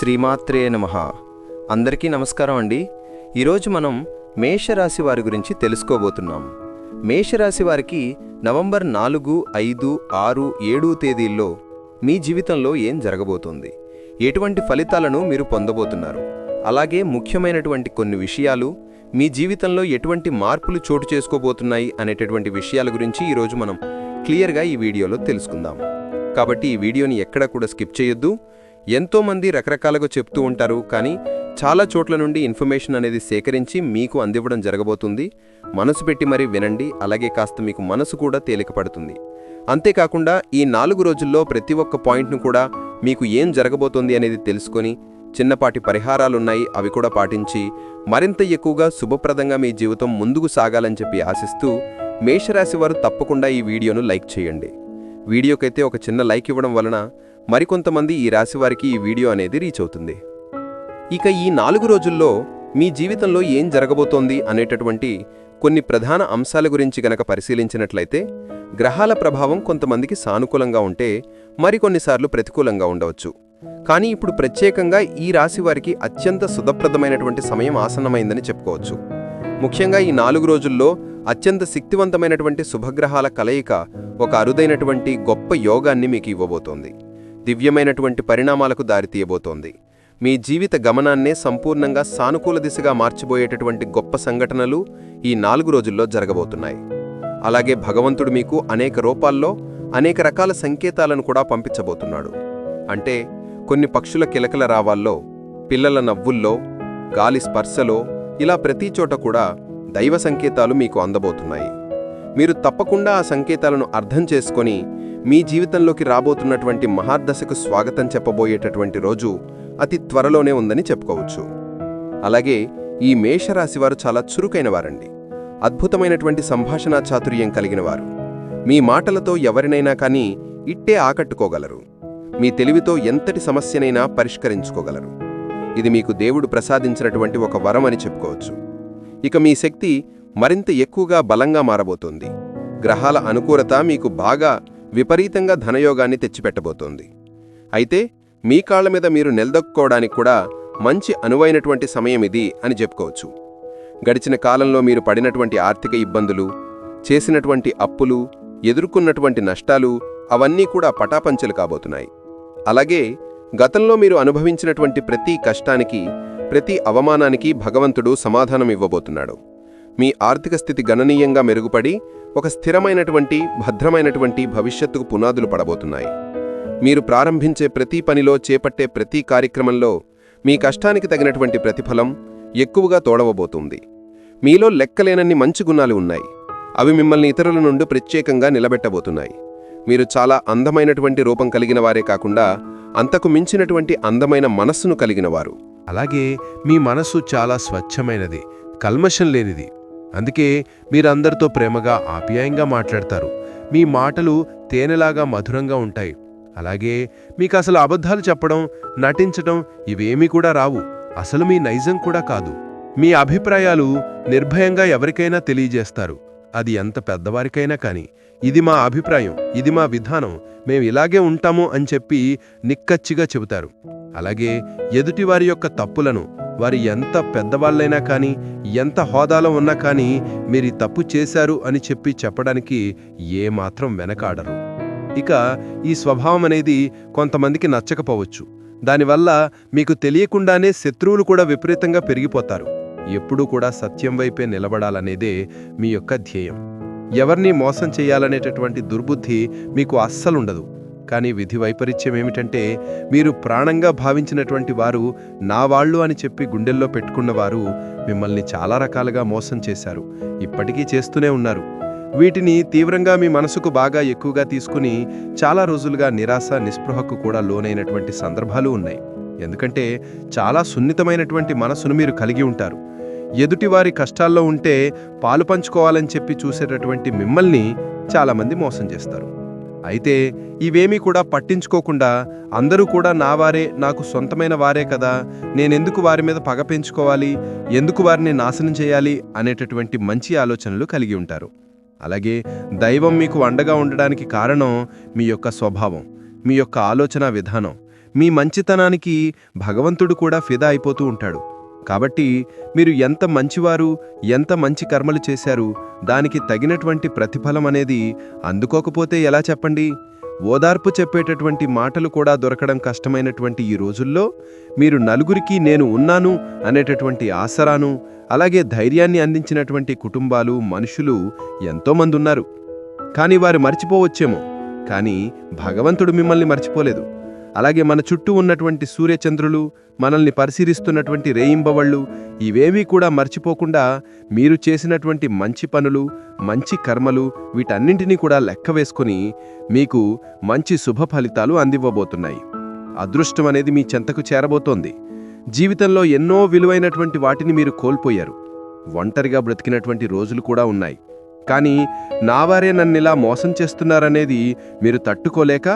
శ్రీమాత్రే నమ. అందరికీ నమస్కారం అండి. ఈరోజు మనం మేషరాశి వారి గురించి తెలుసుకోబోతున్నాం. మేషరాశి వారికి నవంబర్ నాలుగు ఐదు ఆరు ఏడు తేదీల్లో మీ జీవితంలో ఏం జరగబోతోంది? ఎటువంటి ఫలితాలను మీరు పొందబోతున్నారు? అలాగే ముఖ్యమైనటువంటి కొన్ని విషయాలు మీ జీవితంలో ఎటువంటి మార్పులు చోటు చేసుకోబోతున్నాయి అనేటటువంటి విషయాల గురించి ఈరోజు మనం క్లియర్గా ఈ వీడియోలో తెలుసుకుందాం. కాబట్టి ఈ వీడియోని ఎక్కడ కూడా స్కిప్ చేయొద్దు. ఎంతోమంది రకరకాలుగా చెప్తూ ఉంటారు కానీ చాలా చోట్ల నుండి ఇన్ఫర్మేషన్ అనేది సేకరించి మీకు అందివ్వడం జరగబోతుంది. మనసు పెట్టి మరీ వినండి అలాగే కాస్త మీకు మనసు కూడా తేలికపడుతుంది. అంతేకాకుండా ఈ నాలుగు రోజుల్లో ప్రతి ఒక్క పాయింట్ను కూడా మీకు ఏం జరగబోతోంది అనేది తెలుసుకొని చిన్నపాటి పరిహారాలున్నాయి అవి కూడా పాటించి మరింత ఎక్కువగా శుభప్రదంగా మీ జీవితం ముందుకు సాగాలని చెప్పి ఆశిస్తూ మేషరాశి వారు తప్పకుండా ఈ వీడియోను లైక్ చేయండి. వీడియోకైతే ఒక చిన్న లైక్ ఇవ్వడం వలన మరికొంతమంది ఈ రాశి వారికి ఈ వీడియో అనేది రీచ్ అవుతుంది. ఇక ఈ నాలుగు రోజుల్లో మీ జీవితంలో ఏం జరగబోతోంది అనేటటువంటి కొన్ని ప్రధాన అంశాల గురించి గనక పరిశీలించినట్లయితే గ్రహాల ప్రభావం కొంతమందికి సానుకూలంగా ఉంటే మరికొన్నిసార్లు ప్రతికూలంగా ఉండవచ్చు. కానీ ఇప్పుడు ప్రత్యేకంగా ఈ రాశి వారికి అత్యంత సుఖప్రదమైనటువంటి సమయం ఆసన్నమైందని చెప్పుకోవచ్చు. ముఖ్యంగా ఈ నాలుగు రోజుల్లో అత్యంత శక్తివంతమైనటువంటి శుభగ్రహాల కలయిక ఒక అరుదైనటువంటి గొప్ప యోగాన్ని మీకు ఇవ్వబోతోంది. దివ్యమైనటువంటి పరిణామాలకు దారితీయబోతోంది మీ జీవిత గమనాన్నే సంపూర్ణంగా సానుకూల దిశగా మార్చిపోయేటటువంటి గొప్ప సంఘటనలు ఈ నాలుగు రోజుల్లో జరగబోతున్నాయి. అలాగే భగవంతుడు మీకు అనేక రూపాల్లో అనేక రకాల సంకేతాలను కూడా పంపించబోతున్నాడు. అంటే కొన్ని పక్షుల కిలకల రావాల్లో పిల్లల నవ్వుల్లో గాలి స్పర్శలో ఇలా ప్రతి చోట కూడా దైవ సంకేతాలు మీకు అందబోతున్నాయి. మీరు తప్పకుండా ఆ సంకేతాలను అర్థం చేసుకొని మీ జీవితంలోకి రాబోతున్నటువంటి మహాదశకు స్వాగతం చెప్పబోయేటటువంటి రోజు అతి త్వరలోనే ఉందని చెప్పుకోవచ్చు. అలాగే ఈ మేషరాశివారు చాలా చురుకైన వారండి. అద్భుతమైనటువంటి సంభాషణ చాతుర్యం కలిగిన వారు. మీ మాటలతో ఎవరినైనా కానీ ఇట్టే ఆకట్టుకోగలరు. మీ తెలివితో ఎంతటి సమస్యనైనా పరిష్కరించుకోగలరు. ఇది మీకు దేవుడు ప్రసాదించినటువంటి ఒక వరం అని చెప్పుకోవచ్చు. ఇక మీ శక్తి మరింత ఎక్కువగా బలంగా మారబోతోంది. గ్రహాల అనుకూలత మీకు బాగా విపరీతంగా ధనయోగాన్ని తెచ్చిపెట్టబోతోంది. అయితే మీ కాళ్ళ మీద మీరు నిలదొక్కుకోవడానికి కూడా మంచి అనువైనటువంటి సమయం ఇది అని చెప్పుకోవచ్చు. గడిచిన కాలంలో మీరు పడినటువంటి ఆర్థిక ఇబ్బందులు చేసినటువంటి అప్పులు ఎదుర్కొన్నటువంటి నష్టాలు అవన్నీ కూడా పటాపంచలు కాబోతున్నాయి. అలాగే గతంలో మీరు అనుభవించినటువంటి ప్రతి కష్టానికి ప్రతి అవమానానికి భగవంతుడు సమాధానం ఇవ్వబోతున్నాడు. మీ ఆర్థిక స్థితి గణనీయంగా మెరుగుపడి ఒక స్థిరమైనటువంటి భద్రమైనటువంటి భవిష్యత్తుకు పునాదులు పడబోతున్నాయి. మీరు ప్రారంభించే ప్రతి పనిలో చేపట్టే ప్రతి కార్యక్రమంలో మీ కష్టానికి తగినటువంటి ప్రతిఫలం ఎక్కువగా తోడవబోతుంది. మీలో లెక్కలేనన్ని మంచి గుణాలు ఉన్నాయి. అవి మిమ్మల్ని ఇతరుల నుండి ప్రత్యేకంగా నిలబెట్టబోతున్నాయి. మీరు చాలా అందమైనటువంటి రూపం కలిగిన వారే కాకుండా అంతకు మించినటువంటి అందమైన మనస్సును కలిగినవారు అలాగే మీ మనస్సు చాలా స్వచ్ఛమైనది కల్మషం లేనిది. అందుకే మీరందరితో ప్రేమగా ఆప్యాయంగా మాట్లాడతారు. మీ మాటలు తేనెలాగా మధురంగా ఉంటాయి. అలాగే మీకు అసలు అబద్ధాలు చెప్పడం నటించడం ఇవేమీ కూడా రావు. అసలు మీ నైజం కూడా కాదు. మీ అభిప్రాయాలు నిర్భయంగా ఎవరికైనా తెలియజేస్తారు. అది ఎంత పెద్దవారికైనా కానీ. ఇది మా అభిప్రాయం ఇది మా విధానం. మేము ఇలాగే ఉంటాము అని చెప్పి నిక్కచ్చిగా చెబుతారు. అలాగే ఎదుటివారి యొక్క తప్పులను వారు ఎంత పెద్దవాళ్ళైనా కానీ ఎంత హోదాలో ఉన్నా కానీ మీరు తప్పు చేశారు అని చెప్పి చెప్పడానికి ఏమాత్రం వెనకాడరు. ఇక ఈ స్వభావం అనేది కొంతమందికి నచ్చకపోవచ్చు. దానివల్ల మీకు తెలియకుండానే శత్రువులు కూడా విపరీతంగా పెరిగిపోతారు. ఎప్పుడూ కూడా సత్యం వైపే నిలబడాలనేదే మీ యొక్క ధ్యేయం. ఎవరిని మోసం చేయాలనేటటువంటి దుర్బుద్ధి మీకు అస్సలుండదు. కానీ విధి వైపరీత్యం ఏమిటంటే మీరు ప్రాణంగా భావించినటువంటి వారు నా వాళ్ళు అని చెప్పి గుండెల్లో పెట్టుకున్నవారు మిమ్మల్ని చాలా రకాలుగా మోసం చేశారు. ఇప్పటికీ చేస్తూనే ఉన్నారు. వీటిని తీవ్రంగా మీ మనసుకు బాగా ఎక్కువగా తీసుకుని చాలా రోజులుగా నిరాశ నిస్పృహకు కూడా లోనైనటువంటి సందర్భాలు ఉన్నాయి. ఎందుకంటే చాలా సున్నితమైనటువంటి మనసును మీరు కలిగి ఉంటారు. ఎదుటివారి కష్టాల్లో ఉంటే పాలు పంచుకోవాలని చెప్పి చూసేటటువంటి మిమ్మల్ని చాలామంది మోసం చేస్తారు. అయితే ఇవేమీ కూడా పట్టించుకోకుండా అందరూ కూడా నా వారే నాకు సొంతమైన వారే కదా నేనెందుకు వారి మీద పగ పెంచుకోవాలి ఎందుకు వారిని నాశనం చేయాలి అనేటటువంటి మంచి ఆలోచనలు కలిగి ఉంటారు. అలాగే దైవం మీకు అండగా ఉండడానికి కారణం మీ యొక్క స్వభావం మీ యొక్క ఆలోచన విధానం. మీ మంచితనానికి భగవంతుడు కూడా ఫిదా అయిపోతూ ఉంటాడు. కాబట్టి మీరు ఎంత మంచివారు ఎంత మంచి కర్మలు చేశారు దానికి తగినటువంటి ప్రతిఫలం అనేది అందుకోకపోతే ఎలా చెప్పండి? ఓదార్పు చెప్పేటటువంటి మాటలు కూడా దొరకడం కష్టమైనటువంటి ఈ రోజుల్లో మీరు నలుగురికి నేను ఉన్నాను అనేటటువంటి ఆసరాను అలాగే ధైర్యాన్ని అందించినటువంటి కుటుంబాలు మనుషులు ఎంతోమంది ఉన్నారు కానీ వారు మర్చిపోవచ్చేమో. కానీ భగవంతుడు మిమ్మల్ని మర్చిపోలేదు. అలాగే మన చుట్టూ ఉన్నటువంటి సూర్యచంద్రులు మనల్ని పరిశీలిస్తున్నటువంటి రేయింబవళ్ళు ఇవేమీ కూడా మర్చిపోకుండా మీరు చేసినటువంటి మంచి పనులు మంచి కర్మలు వీటన్నింటినీ కూడా లెక్క వేసుకుని మీకు మంచి శుభ ఫలితాలు అందివ్వబోతున్నాయి. అదృష్టం అనేది మీ చెంతకు చేరబోతోంది. జీవితంలో ఎన్నో విలువైనటువంటి వాటిని మీరు కోల్పోయారు. ఒంటరిగా బ్రతికినటువంటి రోజులు కూడా ఉన్నాయి. కానీ నావారే నన్నిలా మోసం చేస్తున్నారనేది మీరు తట్టుకోలేక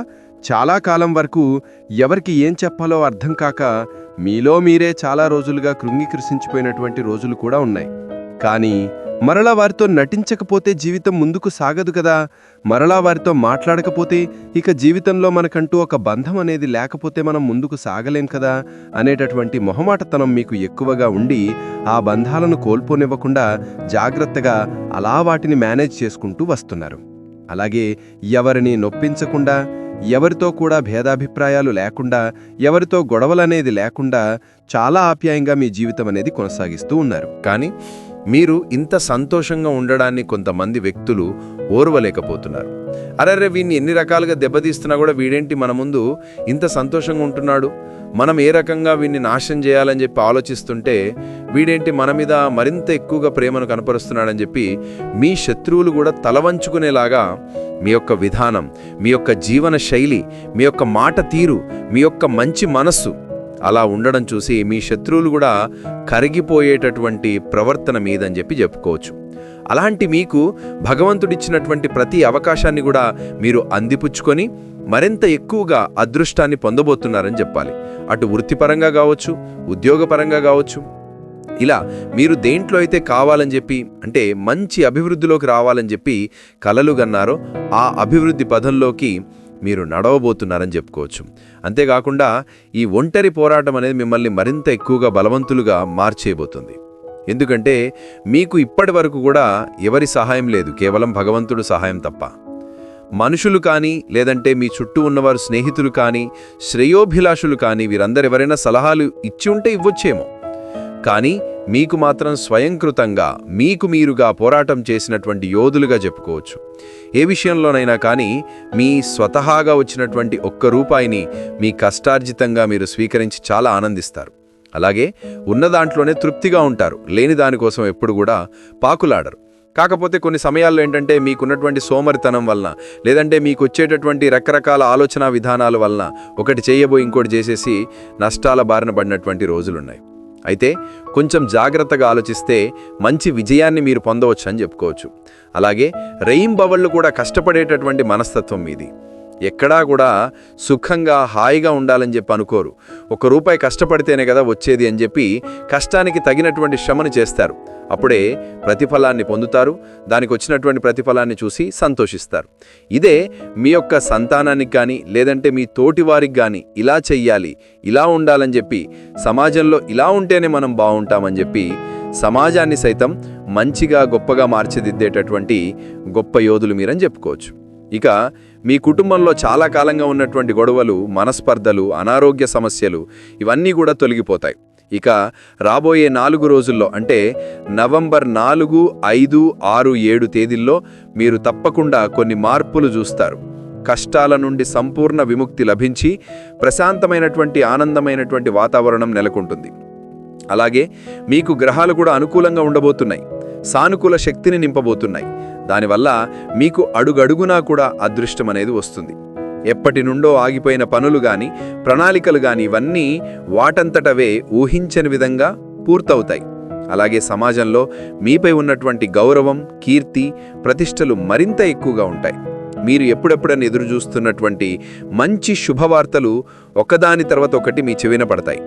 చాలా కాలం వరకు ఎవరికి ఏం చెప్పాలో అర్థం కాక మీలో మీరే చాలా రోజులుగా కృంగికృషించిపోయినటువంటి రోజులు కూడా ఉన్నాయి. కానీ మరలా వారితో నటించకపోతే జీవితం ముందుకు సాగదు కదా. మరలా వారితో మాట్లాడకపోతే ఇక జీవితంలో మనకంటూ ఒక బంధం అనేది లేకపోతే మనం ముందుకు సాగలేం కదా అనేటటువంటి మొహమాటతనం మీకు ఎక్కువగా ఉండి ఆ బంధాలను కోల్పోనివ్వకుండా జాగ్రత్తగా అలా వాటిని మేనేజ్ చేసుకుంటూ వస్తున్నారు. అలాగే ఎవరిని నొప్పించకుండా ఎవరితో కూడా భేదాభిప్రాయాలు లేకుండా ఎవరితో గొడవలనేది లేకుండా చాలా ఆప్యాయంగా మీ జీవితం అనేది కొనసాగిస్తూ ఉన్నారు. కానీ మీరు ఇంత సంతోషంగా ఉండడాన్ని కొంతమంది వ్యక్తులు ఓర్వలేకపోతున్నారు. అరే వీడిని ఎన్ని రకాలుగా దెబ్బతీస్తున్నా కూడా వీడేంటి మన ముందు ఇంత సంతోషంగా ఉంటున్నాడు? మనం ఏ రకంగా వీడిని నాశనం చేయాలని చెప్పి ఆలోచిస్తుంటే వీడేంటి మన మీద మరింత ఎక్కువగా ప్రేమను కనపరుస్తున్నాడని చెప్పి మీ శత్రువులు కూడా తలవంచుకునేలాగా మీ యొక్క విధానం మీ యొక్క జీవన శైలి మీ యొక్క మాట తీరు మీ యొక్క మంచి మనస్సు అలా ఉండడం చూసి మీ శత్రువులు కూడా కరిగిపోయేటటువంటి ప్రవర్తన మీదని చెప్పి చెప్పుకోవచ్చు. అలాంటి మీకు భగవంతుడిచ్చినటువంటి ప్రతి అవకాశాన్ని కూడా మీరు అందిపుచ్చుకొని మరింత ఎక్కువగా అదృష్టాన్ని పొందబోతున్నారని చెప్పాలి. అటు వృత్తిపరంగా కావచ్చు ఉద్యోగపరంగా కావచ్చు. ఇలా మీరు దేంట్లో అయితే కావాలని చెప్పి అంటే మంచి అభివృద్ధిలోకి రావాలని చెప్పి కలలు గన్నారో ఆ అభివృద్ధి పదంలోకి మీరు నడవబోతున్నారని చెప్పుకోవచ్చు. అంతేకాకుండా ఈ ఒంటరి పోరాటం అనేది మిమ్మల్ని మరింత ఎక్కువగా బలవంతులుగా మార్చేయబోతుంది. ఎందుకంటే మీకు ఇప్పటి వరకు కూడా ఎవరి సహాయం లేదు కేవలం భగవంతుడు సహాయం తప్ప. మనుషులు కానీ లేదంటే మీ చుట్టూ ఉన్నవారు స్నేహితులు కానీ శ్రేయోభిలాషులు కానీ వీరందరు ఎవరైనా సలహాలు ఇచ్చి ఉంటే ఇవ్వచ్చేమో. కానీ మీకు మాత్రం స్వయంకృతంగా మీకు మీరుగా పోరాటం చేసినటువంటి యోధులుగా చెప్పుకోవచ్చు. ఏ విషయంలోనైనా కానీ మీ స్వతహాగా వచ్చినటువంటి ఒక్క రూపాయిని మీ కష్టార్జితంగా మీరు స్వీకరించి చాలా ఆనందిస్తారు. అలాగే ఉన్న దాంట్లోనే తృప్తిగా ఉంటారు. లేని దానికోసం ఎప్పుడు కూడా పాకులాడరు. కాకపోతే కొన్ని సమయాల్లో ఏంటంటే మీకున్నటువంటి సోమరితనం వలన లేదంటే మీకు వచ్చేటటువంటి రకరకాల ఆలోచన విధానాల వలన ఒకటి చేయబోయి ఇంకోటి చేసేసి నష్టాల బారిన పడినటువంటి రోజులున్నాయి. అయితే కొంచెం జాగ్రత్తగా ఆలోచిస్తే మంచి విజయాన్ని మీరు పొందవచ్చు అని చెప్పుకోవచ్చు. అలాగే రెయింబవళ్ళు కూడా కష్టపడేటటువంటి మనస్తత్వం మీది. ఎక్కడా కూడా సుఖంగా హాయిగా ఉండాలని చెప్పి అనుకోరు. ఒక రూపాయి కష్టపడితేనే కదా వచ్చేది అని చెప్పి కష్టానికి తగినటువంటి శ్రమను చేస్తారు. అప్పుడే ప్రతిఫలాన్ని పొందుతారు దానికి వచ్చినటువంటి ప్రతిఫలాన్ని చూసి సంతోషిస్తారు. ఇదే మీ యొక్క సంతానానికి కానీ లేదంటే మీ తోటివారికి కానీ ఇలా చెయ్యాలి ఇలా ఉండాలని చెప్పి సమాజంలో ఇలా ఉంటేనే మనం బాగుంటామని చెప్పి సమాజాన్ని సైతం మంచిగా గొప్పగా మార్చిదిద్దేటటువంటి గొప్ప యోధులు మీరని చెప్పుకోవచ్చు. ఇక మీ కుటుంబంలో చాలా కాలంగా ఉన్నటువంటి గొడవలు మనస్పర్ధలు అనారోగ్య సమస్యలు ఇవన్నీ కూడా తొలగిపోతాయి. ఇక రాబోయే నాలుగు రోజుల్లో అంటే నవంబర్ నాలుగు ఐదు ఆరు ఏడు తేదీల్లో మీరు తప్పకుండా కొన్ని మార్పులు చూస్తారు. కష్టాల నుండి సంపూర్ణ విముక్తి లభించి ప్రశాంతమైనటువంటి ఆనందమైనటువంటి వాతావరణం నెలకొంటుంది. అలాగే మీకు గ్రహాలు కూడా అనుకూలంగా ఉండబోతున్నాయి. సానుకూల శక్తిని నింపబోతున్నాయి. దానివల్ల మీకు అడుగడుగునా కూడా అదృష్టం అనేది వస్తుంది. ఎప్పటి నుండో ఆగిపోయిన పనులు గాని ప్రణాళికలు గాని ఇవన్నీ వాటంతటవే ఊహించని విధంగా పూర్తవుతాయి. అలాగే సమాజంలో మీపై ఉన్నటువంటి గౌరవం కీర్తి ప్రతిష్టలు మరింత ఎక్కువగా ఉంటాయి. మీరు ఎప్పుడెప్పుడని ఎదురు చూస్తున్నటువంటి మంచి శుభవార్తలు ఒకదాని తర్వాత ఒకటి మీ చెవిన పడతాయి.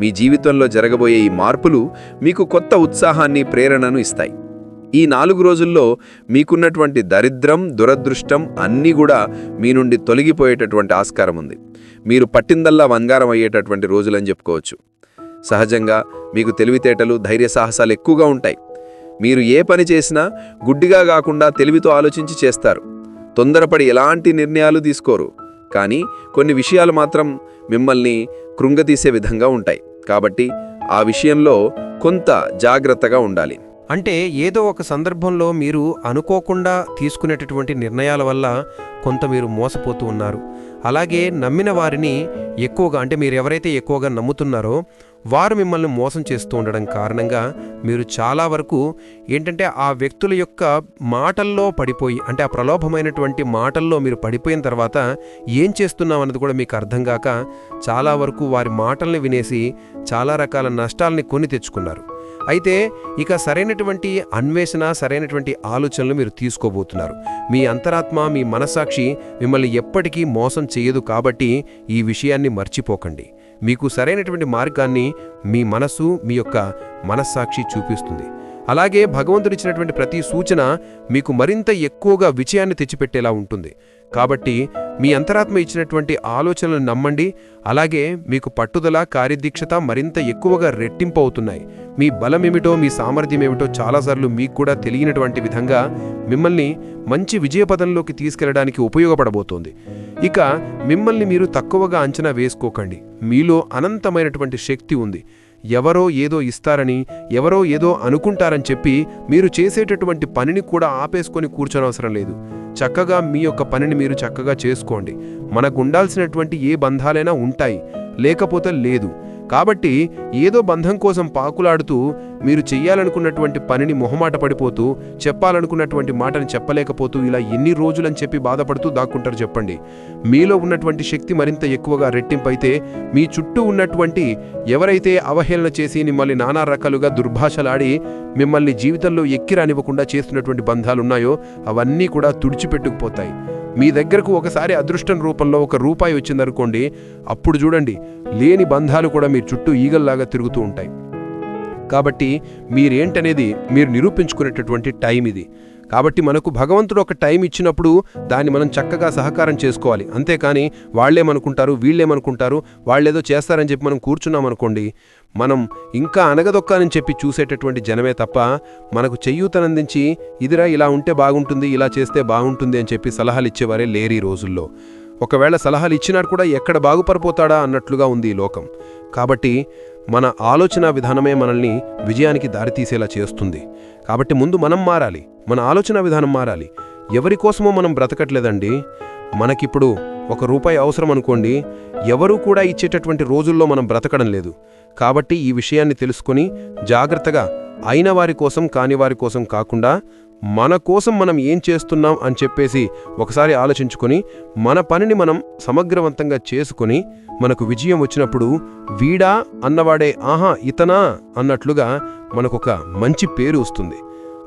మీ జీవితంలో జరగబోయే ఈ మార్పులు మీకు కొత్త ఉత్సాహాన్ని ప్రేరణను ఇస్తాయి. ఈ నాలుగు రోజుల్లో మీకున్నటువంటి దరిద్రం దురదృష్టం అన్నీ కూడా మీ నుండి తొలగిపోయేటటువంటి ఆస్కారం ఉంది. మీరు పట్టిందల్లా బంగారం అయ్యేటటువంటి రోజులని చెప్పుకోవచ్చు. సహజంగా మీకు తెలివితేటలు ధైర్య సాహసాలు ఎక్కువగా ఉంటాయి. మీరు ఏ పని చేసినా గుడ్డిగా కాకుండా తెలివితో ఆలోచించి చేస్తారు. తొందరపడి ఎలాంటి నిర్ణయాలు తీసుకోరు. కానీ కొన్ని విషయాలు మాత్రం మిమ్మల్ని కృంగతీసే విధంగా ఉంటాయి. కాబట్టి ఆ విషయంలో కొంత జాగ్రత్తగా ఉండాలి. అంటే ఏదో ఒక సందర్భంలో మీరు అనుకోకుండా తీసుకునేటటువంటి నిర్ణయాల వల్ల కొంత మీరు మోసపోతూ ఉన్నారు. అలాగే నమ్మిన వారిని ఎక్కువగా అంటే మీరు ఎవరైతే ఎక్కువగా నమ్ముతున్నారో వారు మిమ్మల్ని మోసం చేస్తూ ఉండడం కారణంగా మీరు చాలా వరకు ఏంటంటే ఆ వ్యక్తుల యొక్క మాటల్లో పడిపోయి అంటే ఆ ప్రలోభమైనటువంటి మాటల్లో మీరు పడిపోయిన తర్వాత ఏం చేస్తున్నాం అన్నది కూడా మీకు అర్థం కాక చాలా వరకు వారి మాటల్ని వినేసి చాలా రకాల నష్టాలని కొని తెచ్చుకున్నారు. అయితే ఇక సరైనటువంటి అన్వేషణ సరైనటువంటి ఆలోచనలు మీరు తీసుకోబోతున్నారు. మీ అంతరాత్మ మీ మనస్సాక్షి మిమ్మల్ని ఎప్పటికీ మోసం చేయదు కాబట్టి ఈ విషయాన్ని మర్చిపోకండి. మీకు సరైనటువంటి మార్గాన్ని మీ మనసు మీ యొక్క మనస్సాక్షి చూపిస్తుంది. అలాగే భగవంతుడిచ్చినటువంటి ప్రతి సూచన మీకు మరింత ఎక్కువగా విజయాన్ని తెచ్చిపెట్టేలా ఉంటుంది. కాబట్టి మీ అంతరాత్మ ఇచ్చినటువంటి ఆలోచనలు నమ్మండి. అలాగే మీకు పట్టుదల కార్యదీక్షత మరింత ఎక్కువగా రెట్టింపు అవుతున్నాయి. మీ బలమేమిటో మీ సామర్థ్యం ఏమిటో చాలాసార్లు మీకు కూడా తెలియనటువంటి విధంగా మిమ్మల్ని మంచి విజయపదంలోకి తీసుకెళ్ళడానికి ఉపయోగపడబోతోంది. ఇక మిమ్మల్ని మీరు తక్కువగా అంచనా వేసుకోకండి. మీలో అనంతమైనటువంటి శక్తి ఉంది. ఎవరో ఏదో ఇస్తారని ఎవరో ఏదో అనుకుంటారని చెప్పి మీరు చేసేటటువంటి పనిని కూడా ఆపేసుకొని కూర్చోనవసరం లేదు. చక్కగా మీ యొక్క పనిని మీరు చక్కగా చేసుకోండి. మనకు ఉండాల్సినటువంటి ఏ బంధాలైనా ఉంటాయి. లేకపోతే లేదు. కాబట్టి ఏదో బంధం కోసం పాకులాడుతూ మీరు చెయ్యాలనుకున్నటువంటి పనిని మొహమాట పడిపోతూ చెప్పాలనుకున్నటువంటి మాటని చెప్పలేకపోతూ ఇలా ఎన్ని రోజులని చెప్పి బాధపడుతూ దాక్కుంటారు చెప్పండి. మీలో ఉన్నటువంటి శక్తి మరింత ఎక్కువగా రెట్టింపైతే మీ చుట్టూ ఉన్నటువంటి ఎవరైతే అవహేళన చేసి మిమ్మల్ని నానా రకాలుగా దుర్భాషలాడి మిమ్మల్ని జీవితంలో ఎక్కిరానివ్వకుండా చేస్తున్నటువంటి బంధాలున్నాయో అవన్నీ కూడా తుడిచిపెట్టుకుపోతాయి. మీ దగ్గరకు ఒకసారి అదృష్టం రూపంలో ఒక రూపాయి వచ్చిందనుకోండి అప్పుడు చూడండి లేని బంధాలు కూడా మీ చుట్టూ ఈగల్లాగా తిరుగుతూ ఉంటాయి. కాబట్టి మీరేంటనేది మీరు నిరూపించుకునేటటువంటి టైం ఇది. కాబట్టి మనకు భగవంతుడు ఒక టైం ఇచ్చినప్పుడు దాన్ని మనం చక్కగా సహకారం చేసుకోవాలి. అంతేకాని వాళ్ళేమనుకుంటారు వీళ్ళేమనుకుంటారు వాళ్ళేదో చేస్తారని చెప్పి మనం కూర్చున్నాం అనుకోండి మనం ఇంకా అనగదొక్కానని చెప్పి చూసేటటువంటి జనమే తప్ప మనకు చెయ్యూతనందించి ఇదిరా ఇలా ఉంటే బాగుంటుంది ఇలా చేస్తే బాగుంటుంది అని చెప్పి సలహాలు ఇచ్చేవారే లేరు ఈ రోజుల్లో. ఒకవేళ సలహాలు ఇచ్చినాడు కూడా ఎక్కడ బాగుపడిపోతాడా అన్నట్లుగా ఉంది ఈ లోకం. కాబట్టి మన ఆలోచన విధానమే మనల్ని విజయానికి దారితీసేలా చేస్తుంది. కాబట్టి ముందు మనం మారాలి. మన ఆలోచన విధానం మారాలి. ఎవరి కోసమో మనం బ్రతకట్లేదండి. మనకిప్పుడు ఒక రూపాయి అవసరం అనుకోండి. ఎవరూ కూడా ఇచ్చేటటువంటి రోజుల్లో మనం బ్రతకడం లేదు. కాబట్టి ఈ విషయాన్ని తెలుసుకొని జాగ్రత్తగా అయిన వారి కోసం కాని వారి కోసం కాకుండా మన కోసం మనం ఏం చేస్తున్నాం అని చెప్పేసి ఒకసారి ఆలోచించుకొని మన పనిని మనం సమగ్రవంతంగా చేసుకొని మనకు విజయం వచ్చినప్పుడు వీడా అన్నవాడే ఆహా ఇతనా అన్నట్లుగా మనకొక మంచి పేరు వస్తుంది.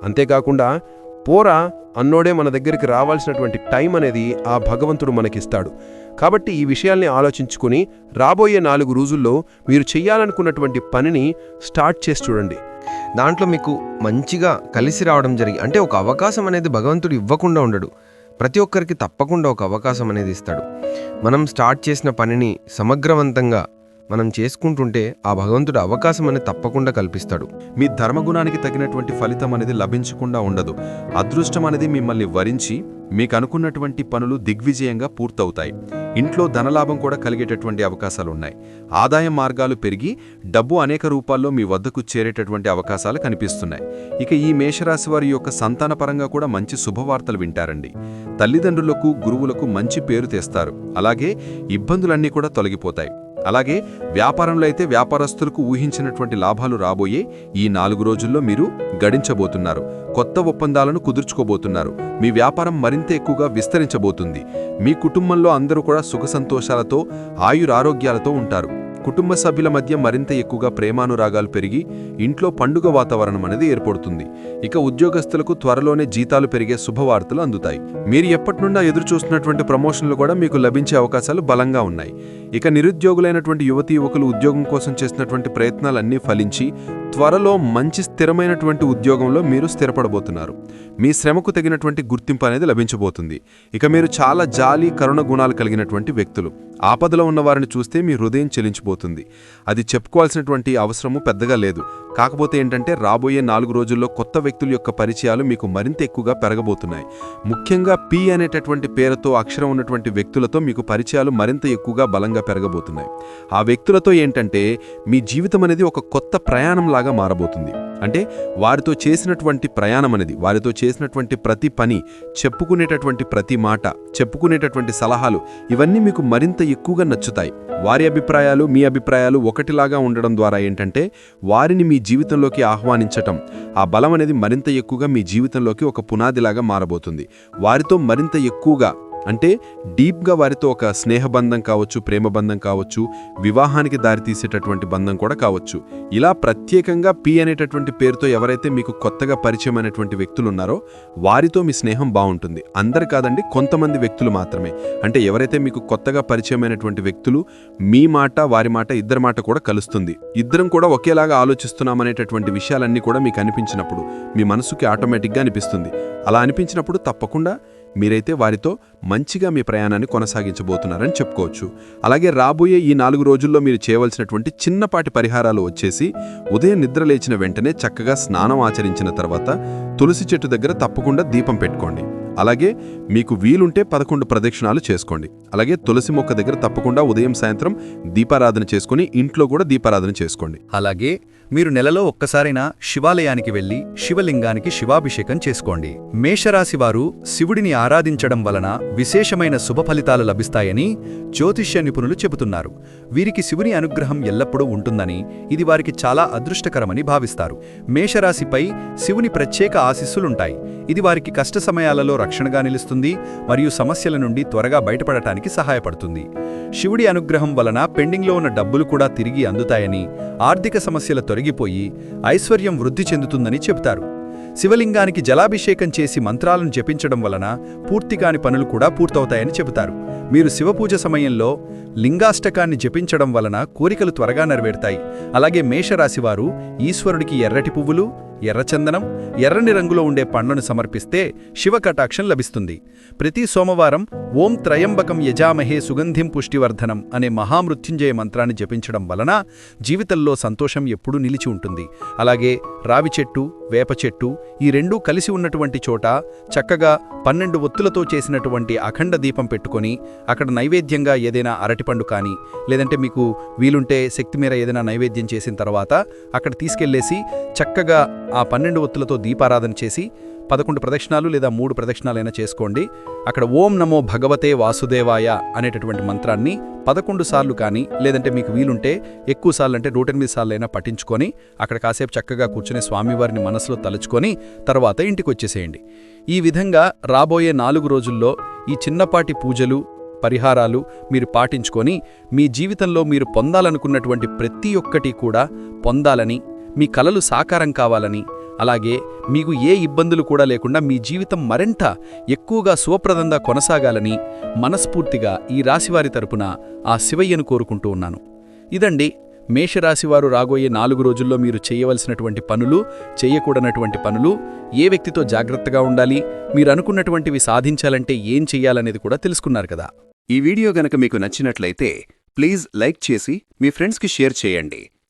అంతేకాకుండా పోరా అన్నోడే మన దగ్గరికి రావాల్సినటువంటి టైం అనేది ఆ భగవంతుడు మనకిస్తాడు. కాబట్టి ఈ విషయాల్ని ఆలోచించుకొని రాబోయే నాలుగు రోజుల్లో మీరు చెయ్యాలనుకున్నటువంటి పనిని స్టార్ట్ చేసి చూడండి. దాంట్లో మీకు మంచిగా కలిసి రావడం జరిగి అంటే ఒక అవకాశం అనేది భగవంతుడు ఇవ్వకుండా ఉండడు. ప్రతి ఒక్కరికి తప్పకుండా ఒక అవకాశం అనేది ఇస్తాడు. మనం స్టార్ట్ చేసిన పనిని సమగ్రవంతంగా మనం చేసుకుంటుంటే ఆ భగవంతుడు అవకాశం అనేది తప్పకుండా కల్పిస్తాడు. మీ ధర్మగుణానికి తగినటువంటి ఫలితం అనేది లభించకుండా ఉండదు. అదృష్టం అనేది మిమ్మల్ని వరించి మీకు అనుకున్నటువంటి పనులు దిగ్విజయంగా పూర్తవుతాయి. ఇంట్లో ధనలాభం కూడా కలిగేటటువంటి అవకాశాలు ఉన్నాయి ఆదాయ మార్గాలు పెరిగి డబ్బు అనేక రూపాల్లో మీ వద్దకు చేరేటటువంటి అవకాశాలు కనిపిస్తున్నాయి. ఇక ఈ మేషరాశి వారి యొక్క సంతానపరంగా కూడా మంచి శుభవార్తలు వింటారండి. తల్లిదండ్రులకు గురువులకు మంచి పేరు తెస్తారు. అలాగే ఇబ్బందులన్నీ కూడా తొలగిపోతాయి. అలాగే వ్యాపారంలో అయితే వ్యాపారస్తులకు ఊహించినటువంటి లాభాలు రాబోయే ఈ నాలుగు రోజుల్లో మీరు గడించబోతున్నారు. కొత్త ఒప్పందాలను కుదుర్చుకోబోతున్నారు. మీ వ్యాపారం మరింత ఎక్కువగా విస్తరించబోతుంది. మీ కుటుంబంలో అందరూ కూడా సుఖ సంతోషాలతో ఆయురారోగ్యాలతో ఉంటారు. కుటుంబ సభ్యుల మధ్య మరింత ఎక్కువగా ప్రేమానురాగాలు పెరిగి ఇంట్లో పండుగ వాతావరణం అనేది ఏర్పడుతుంది. ఇక ఉద్యోగస్తులకు త్వరలోనే జీతాలు పెరిగే శుభవార్తలు అందుతాయి. మీరు ఎప్పటి నుండా ఎదురు చూస్తున్నటువంటి ప్రమోషన్లు కూడా మీకు లభించే అవకాశాలు బలంగా ఉన్నాయి. ఇక నిరుద్యోగులైనటువంటి యువతి యువకులు ఉద్యోగం కోసం చేసినటువంటి ప్రయత్నాలన్నీ ఫలించి త్వరలో మంచి స్థిరమైనటువంటి ఉద్యోగంలో మీరు స్థిరపడబోతున్నారు. మీ శ్రమకు తగినటువంటి గుర్తింపు అనేది లభించబోతుంది. ఇక మీరు చాలా జాలి కరుణ గుణాలు కలిగినటువంటి వ్యక్తులు. ఆపదలో ఉన్నవారిని చూస్తే మీ హృదయం చెలించిపోతుంది. అది చెప్పుకోవాల్సినటువంటి అవసరము పెద్దగా లేదు. కాకపోతే ఏంటంటే రాబోయే నాలుగు రోజుల్లో కొత్త వ్యక్తుల యొక్క పరిచయాలు మీకు మరింత ఎక్కువగా పెరగబోతున్నాయి. ముఖ్యంగా పి అనేటటువంటి పేరుతో అక్షరం ఉన్నటువంటి వ్యక్తులతో మీకు పరిచయాలు మరింత ఎక్కువగా బలంగా పెరగబోతున్నాయి. ఆ వ్యక్తులతో ఏంటంటే మీ జీవితం అనేది ఒక కొత్త ప్రయాణంలాగా మారబోతుంది. అంటే వారితో చేసినటువంటి ప్రయాణం అనేది వారితో చేసినటువంటి ప్రతి పని చెప్పుకునేటటువంటి ప్రతి మాట చెప్పుకునేటటువంటి సలహాలు ఇవన్నీ మీకు మరింత ఎక్కువగా నచ్చుతాయి. వారి అభిప్రాయాలు మీ అభిప్రాయాలు ఒకటిలాగా ఉండడం ద్వారా ఏంటంటే వారిని మీ జీవితంలోకి ఆహ్వానించటం ఆ బలం అనేది మరింత ఎక్కువగా మీ జీవితంలోకి ఒక పునాదిలాగా మారబోతుంది. వారితో మరింత ఎక్కువగా అంటే డీప్గా వారితో ఒక స్నేహబంధం కావచ్చు ప్రేమబంధం కావచ్చు వివాహానికి దారితీసేటటువంటి బంధం కూడా కావచ్చు. ఇలా ప్రత్యేకంగా పి అనేటటువంటి పేరుతో ఎవరైతే మీకు కొత్తగా పరిచయం వ్యక్తులు ఉన్నారో వారితో మీ స్నేహం బాగుంటుంది. అందరు కాదండి కొంతమంది వ్యక్తులు మాత్రమే. అంటే ఎవరైతే మీకు కొత్తగా పరిచయమైనటువంటి వ్యక్తులు మీ మాట వారి మాట ఇద్దరి మాట కూడా కలుస్తుంది. ఇద్దరం కూడా ఒకేలాగా ఆలోచిస్తున్నామనేటటువంటి విషయాలన్నీ కూడా మీకు అనిపించినప్పుడు మీ మనసుకి ఆటోమేటిక్గా అనిపిస్తుంది. అలా అనిపించినప్పుడు తప్పకుండా మీరైతే వారితో మంచిగా మీ ప్రయాణాన్ని కొనసాగించబోతున్నారని చెప్పుకోవచ్చు. అలాగే రాబోయే ఈ నాలుగు రోజుల్లో మీరు చేయవలసినటువంటి చిన్నపాటి పరిహారాలు వచ్చేసి ఉదయం నిద్ర లేచిన వెంటనే చక్కగా స్నానం ఆచరించిన తర్వాత తులసి చెట్టు దగ్గర తప్పకుండా దీపం పెట్టుకోండి. అలాగే మీకు వీలుంటే పదకొండు ప్రదక్షిణాలు చేసుకోండి. అలాగే తులసి మొక్క దగ్గర తప్పకుండా ఉదయం సాయంత్రం దీపారాధన చేసుకుని ఇంట్లో కూడా దీపారాధన చేసుకోండి. అలాగే మీరు నెలలో ఒక్కసారైనా శివాలయానికి వెళ్ళి శివలింగానికి శివాభిషేకం చేసుకోండి. మేషరాశి వారు శివుడిని ఆరాధించడం వలన విశేషమైన శుభ ఫలితాలు లభిస్తాయని జ్యోతిష్య నిపుణులు చెబుతున్నారు. వీరికి శివుని అనుగ్రహం ఎల్లప్పుడూ ఉంటుందని ఇది వారికి చాలా అదృష్టకరమని భావిస్తారు. మేషరాశిపై శివుని ప్రత్యేక ఆశీస్సులుంటాయి. ఇది వారికి కష్ట సమయాలలో రక్షణగా నిలుస్తుంది మరియు సమస్యల నుండి త్వరగా బయటపడటానికి సహాయపడుతుంది. శివుడి అనుగ్రహం వలన పెండింగ్లో ఉన్న డబ్బులు కూడా తిరిగి అందుతాయని ఆర్థిక సమస్యల తొలగిపోయి ఐశ్వర్యం వృద్ధి చెందుతుందని చెబుతారు. శివలింగానికి జలాభిషేకం చేసి మంత్రాలను జపించడం వలన పూర్తికాని పనులు కూడా పూర్తవుతాయని చెబుతారు. మీరు శివపూజ సమయంలో లింగాష్టకాన్ని జపించడం వలన కోరికలు త్వరగా నెరవేరుతాయి. అలాగే మేషరాశివారు ఈశ్వరుడికి ఎర్రటి పువ్వులు ఎర్రచందనం ఎర్రని రంగులో ఉండే పండ్లను సమర్పిస్తే శివకటాక్షం లభిస్తుంది. ప్రతి సోమవారం ఓం త్రయంబకం యజామహే సుగంధిం పుష్టివర్ధనం అనే మహామృత్యుంజయ మంత్రాన్ని జపించడం వలన జీవితంలో సంతోషం ఎప్పుడూ నిలిచి ఉంటుంది. అలాగే రావి చెట్టు వేప చెట్టు ఈ రెండూ కలిసి ఉన్నటువంటి చోట చక్కగా పన్నెండు ఒత్తులతో చేసినటువంటి అఖండ దీపం పెట్టుకొని అక్కడ నైవేద్యంగా ఏదైనా అరటిపండు కానీ లేదంటే మీకు వీలుంటే శక్తి మేర ఏదైనా నైవేద్యం చేసిన తర్వాత అక్కడ తీసుకెళ్ళేసి చక్కగా ఆ పన్నెండు ఒత్తులతో దీపారాధన చేసి పదకొండు ప్రదక్షిణాలు లేదా మూడు ప్రదక్షిణాలైనా చేసుకోండి. అక్కడ ఓం నమో భగవతే వాసుదేవాయ అనేటటువంటి మంత్రాన్ని పదకొండు సార్లు కానీ లేదంటే మీకు వీలుంటే ఎక్కువ సార్లు అంటే నూటెనిమిది సార్లు అయినా పఠించుకొని అక్కడ కాసేపు చక్కగా కూర్చుని స్వామివారిని మనసులో తలుచుకొని తర్వాత ఇంటికి వచ్చేసేయండి. ఈ విధంగా రాబోయే నాలుగు రోజుల్లో ఈ చిన్నపాటి పూజలు పరిహారాలు మీరు పాటించుకొని మీ జీవితంలో మీరు పొందాలనుకున్నటువంటి ప్రతి ఒక్కటి కూడా పొందాలని మీ కలలు సాకారం కావాలని అలాగే మీకు ఏ ఇబ్బందులు కూడా లేకుండా మీ జీవితం మరింత ఎక్కువగా శుభప్రదంగా కొనసాగాలని మనస్ఫూర్తిగా ఈ రాశివారి తరపున ఆ శివయ్యను కోరుకుంటూ ఉన్నాను. ఇదండి మేషరాశివారు రాబోయే నాలుగు రోజుల్లో మీరు చేయవలసినటువంటి పనులు చేయకూడనటువంటి పనులు ఏ వ్యక్తితో జాగ్రత్తగా ఉండాలి మీరు అనుకున్నటువంటివి సాధించాలంటే ఏం చెయ్యాలనేది కూడా తెలుసుకున్నారు కదా. ఈ వీడియో గనక మీకు నచ్చినట్లయితే ప్లీజ్ లైక్ చేసి మీ ఫ్రెండ్స్కి షేర్ చేయండి.